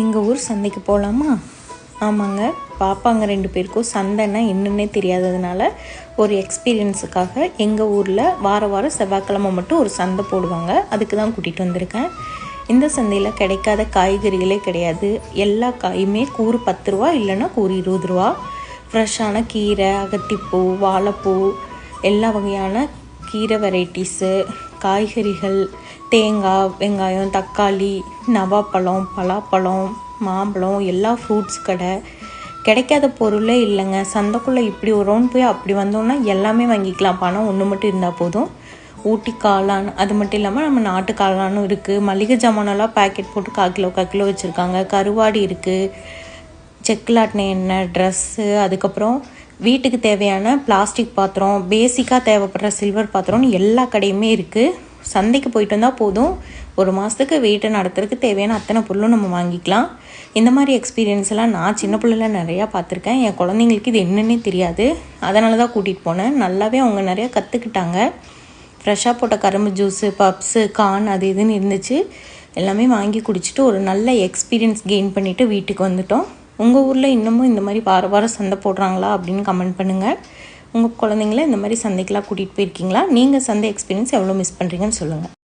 எங்கள் ஊர் சந்தைக்கு போகலாமா ஆமாங்க. பாப்பாங்க ரெண்டு பேருக்கும் சந்தைன்னா என்னென்னே தெரியாததுனால ஒரு எக்ஸ்பீரியன்ஸுக்காக எங்கள் ஊரில் வார வாரம் செவ்வாய்க்கிழமை மட்டும் ஒரு சந்தை போடுவாங்க. அதுக்கு தான் கூட்டிகிட்டு வந்திருக்கேன். இந்த சந்தையில் கிடைக்காத காய்கறிகளே கிடையாது. எல்லா காயுமே கூறு பத்து ரூபா இல்லைன்னா கூறு இருபது ரூபா. ஃப்ரெஷ்ஷான கீரை அகத்திப்பூ வாழைப்பூ எல்லா வகையான கீரை வெரைட்டிஸு காய்கறிகள் தேங்காய் வெங்காயம் தக்காளி நவாப்பழம் பலாப்பழம் மாம்பழம் எல்லா ஃப்ரூட்ஸ் கடை. கிடைக்காத பொருளே இல்லைங்க. சந்தைக்குள்ளே இப்படி ஒரு ரவுண்ட் போய் அப்படி வந்தோம்னா எல்லாமே வாங்கிக்கலாம். பணம் ஒன்று மட்டும் இருந்தால் போதும். ஊட்டி காளான் அது மட்டும் இல்லாமல் நம்ம நாட்டு காளானும் இருக்குது மளிகை ஜாமானெல்லாம் பேக்கெட் போட்டு கால் கிலோ கால் கிலோ வச்சுருக்காங்க. கருவாடி இருக்குது செக்குலாட்டின எண்ணெய் ட்ரெஸ்ஸு அதுக்கப்புறம் வீட்டுக்கு தேவையான பிளாஸ்டிக் பாத்திரம் பேசிக்காக தேவைப்படுற சில்வர் பாத்திரம்னு எல்லா கடையுமே இருக்குது சந்தைக்கு போயிட்டு வந்தால் போதும். ஒரு மாதத்துக்கு வீட்டை நடத்துறதுக்கு தேவையான அத்தனை பொருளும் நம்ம வாங்கிக்கலாம். இந்த மாதிரி எக்ஸ்பீரியன்ஸ் எல்லாம் நான் சின்ன பிள்ளைல நிறையா பார்த்துருக்கேன். என் குழந்தைங்களுக்கு இது என்னன்னே தெரியாது. அதனால தான் கூட்டிகிட்டு போனேன். நல்லாவே அவங்க நிறையா கற்றுக்கிட்டாங்க ஃப்ரெஷ்ஷாக போட்ட கரும்பு ஜூஸு பப்ஸு கார்ன் அது இதுன்னு இருந்துச்சு. எல்லாமே வாங்கி குடிச்சிட்டு ஒரு நல்ல எக்ஸ்பீரியன்ஸ் கெயின் பண்ணிவிட்டு வீட்டுக்கு வந்துட்டோம். உங்கள் ஊரில் இன்னமும் இந்த மாதிரி வார வாரம் சந்தை போடுறாங்களா அப்படின்னு கமெண்ட் பண்ணுங்கள் உங்கள் குழந்தைங்கள இந்த மாதிரி சந்தைக்கெலாம் கூட்டிகிட்டு போயிருக்கீங்களா? நீங்கள் சந்தை எக்ஸ்பீரியன்ஸ் எவ்வளோ மிஸ் பண்ணுறீங்கன்னு சொல்லுங்கள்